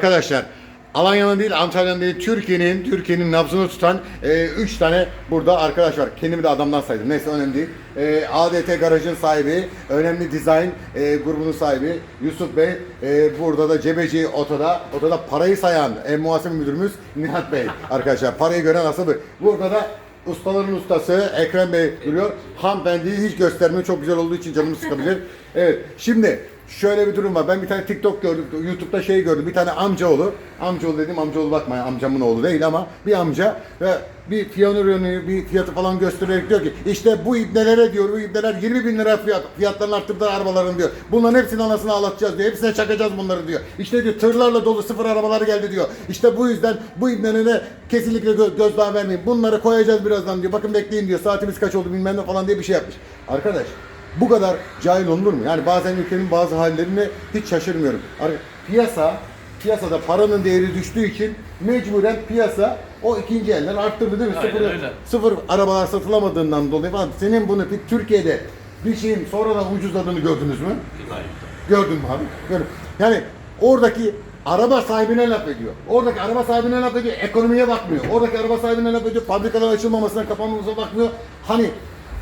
Arkadaşlar Alanya'nın değil, Antalya'nın değil, Türkiye'nin Türkiye'nin nabzını tutan 3 tane burada arkadaş var. Kendimi de adamdan saydım. Neyse önemli değil. E, ADT Garaj'ın sahibi, önemli design e, grubunun sahibi Yusuf Bey. E, burada da Cebeci Oto'da, Oto'da parayı sayan e, muhasebe müdürümüz Nihat Bey. Arkadaşlar parayı gören asıl bu. Burada da Ustaların ustası Ekrem Bey duruyor. Hanımefendiyi hiç göstermiyor. Çok güzel olduğu için canımı sıkabilir. Evet. Şimdi şöyle bir durum var. Ben bir tane TikTok gördüm. YouTube'da şey gördüm. Bir tane amcaoğlu. Amcaoğlu dedim amcaoğlu bakmayın. Amcamın oğlu değil ama bir amca ve bir ürünü, bir fiyatı falan göstererek diyor ki işte bu ibnelere diyor, bu ibneler 20 bin lira fiyat, fiyatlarını arttırdılar arabaların diyor. Bunların hepsini anasını ağlatacağız diyor. Hepsine çakacağız bunları diyor. İşte diyor tırlarla dolu sıfır arabalar geldi diyor. İşte bu yüzden bu ibnelere kesinlikle gö- gözdağı vermeyin. Bunları koyacağız birazdan diyor. Bakın bekleyin diyor. Saatimiz kaç oldu bilmem ne falan diye bir şey yapmış. Arkadaş bu kadar cahil olunur mu? Yani bazen ülkenin bazı hallerine hiç şaşırmıyorum. Piyasa piyasada paranın değeri düştüğü için mecburen piyasa o ikinci elden arttırdı değil mi? Aynen sıfır, öyle. sıfır arabalar satılamadığından dolayı falan. Senin bunu bir Türkiye'de bir şeyin sonradan ucuzladığını gördünüz mü? Hayır. Gördün mü abi? Gördüm. Yani oradaki araba sahibine laf ediyor. Oradaki araba sahibine laf ediyor. Ekonomiye bakmıyor. Oradaki araba sahibine laf ediyor. Fabrikaların açılmamasına, kapanmamasına bakmıyor. Hani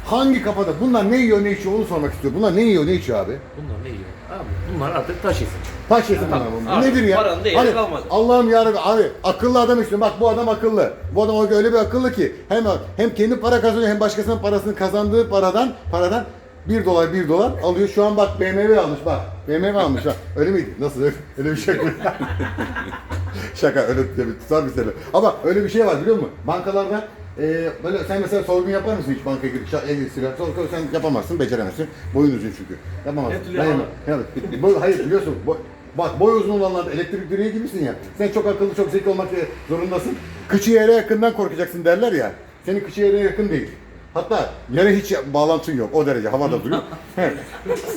hangi kafada? Bunlar ne yiyor, ne içiyor onu sormak istiyor. Bunlar ne yiyor, ne içiyor abi? Bunlar ne yiyor? Abi bunlar artık taş yesin. Taş yesin Tamam. bana bu. Artık Nedir ya? paranın değeri Hani kalmadı. Allah'ım yarabbim abi akıllı adam istiyorum. Bak bu adam akıllı. Bu adam öyle bir akıllı ki hem hem kendi para kazanıyor hem başkasının parasını kazandığı paradan paradan 1 dolar 1 dolar alıyor. Şu an bak BMW almış bak. BMW almış ha. Öyle miydi? Nasıl öyle, bir şey mi? Şaka öyle tabii tutar bir sene. Ama öyle bir şey var biliyor musun? Bankalarda e, böyle sen mesela soygun yapar mısın hiç bankaya girip şa- el silah soygun sen yapamazsın, beceremezsin. Boyun uzun çünkü. Yapamazsın. Ne türlü Ben yapamam? yapamam. Evet. Boy, hayır biliyorsun. Boy, bak boy uzun olanlarda elektrik direği gibisin ya. Sen çok akıllı, çok zeki olmak zorundasın. Kıçı yere yakından korkacaksın derler ya. Senin kıçı yere yakın değil. Hatta yere hiç bağlantın yok. O derece havada duruyor. He.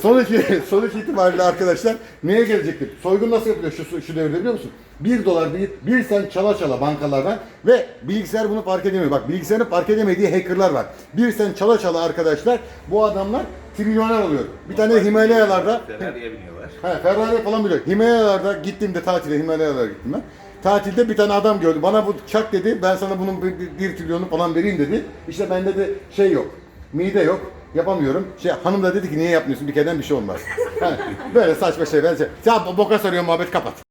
sonuç, sonuç itibariyle arkadaşlar neye gelecektik? Soygun nasıl yapılıyor şu, şu devirde biliyor musun? 1 dolar bir, bir sen çala çala bankalardan ve bilgisayar bunu fark edemiyor. Bak bilgisayarın fark edemediği hackerlar var. Bir sen çala çala arkadaşlar bu adamlar trilyoner oluyor. Bir tane Himalayalarda Ferrari'ye biniyorlar. He, Ferrari falan biliyor. Himalayalarda gittiğimde tatile Himalayalara gittim ben. Tatilde bir tane adam gördü. Bana bu çak dedi. Ben sana bunun bir, bir, bir trilyonu falan vereyim dedi. İşte bende de şey yok. Mide yok. Yapamıyorum. Şey hanım da dedi ki niye yapmıyorsun? Bir kereden bir şey olmaz. Böyle saçma şeyler. Şey. Ya boka sarıyor muhabbet kapat.